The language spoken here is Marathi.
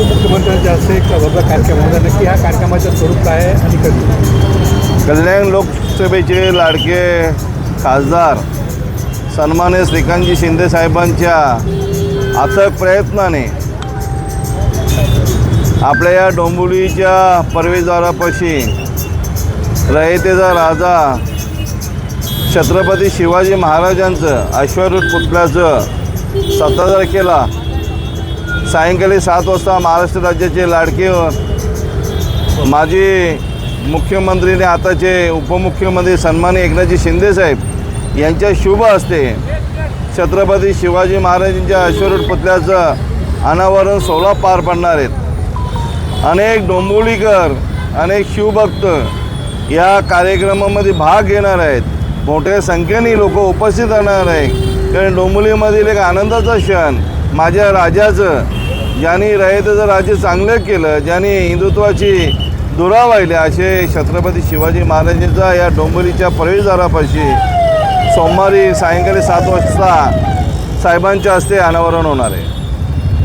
उपमुख्यमंत्र्यांच्या हस्ते एक भव्य कार्यक्रम होता नक्की ह्या कार्यक्रमाचं स्वरूप काय आहे आणि कधी? कल्याण लोकसभेचे लाडके खासदार सन्मान्य श्रीकांतजी शिंदे साहेबांच्या अथक प्रयत्नाने आपल्या या डोंबिवलीच्या प्रवेशद्वारापाशी रयतेचा राजा छत्रपती शिवाजी महाराजांचं अश्वरूढ पुतळ्याचं सतरा तारखेला सायंकाळी सात वाजता महाराष्ट्र राज्याचे लाडके माजी मुख्यमंत्री आणि आताचे उपमुख्यमंत्री सन्मान एकनाथजी शिंदेसाहेब यांच्या शुभ असते छत्रपती शिवाजी महाराजांच्या अश्वरूढ पुतळ्याचं अनावरण सोहळा पार पडणार आहेत अनेक डोंबोलीकर अनेक शिवभक्त या कार्यक्रमामध्ये भाग घेणार आहेत. मोठ्या संख्येने लोक उपस्थित राहणार आहेत. कारण डोंबोलीमधील एक आनंदाचा क्षण माझ्या राजाचं ज्यांनी रयतेचं राज्य चांगलं केलं ज्यांनी हिंदुत्वाची दुरा वाहिली असे छत्रपती शिवाजी महाराजांचा या डोंबरीच्या प्रवेशद्वारापाशी सोमवारी सायंकाळी सात वाजता साहेबांच्या हस्ते अनावरण होणार आहे.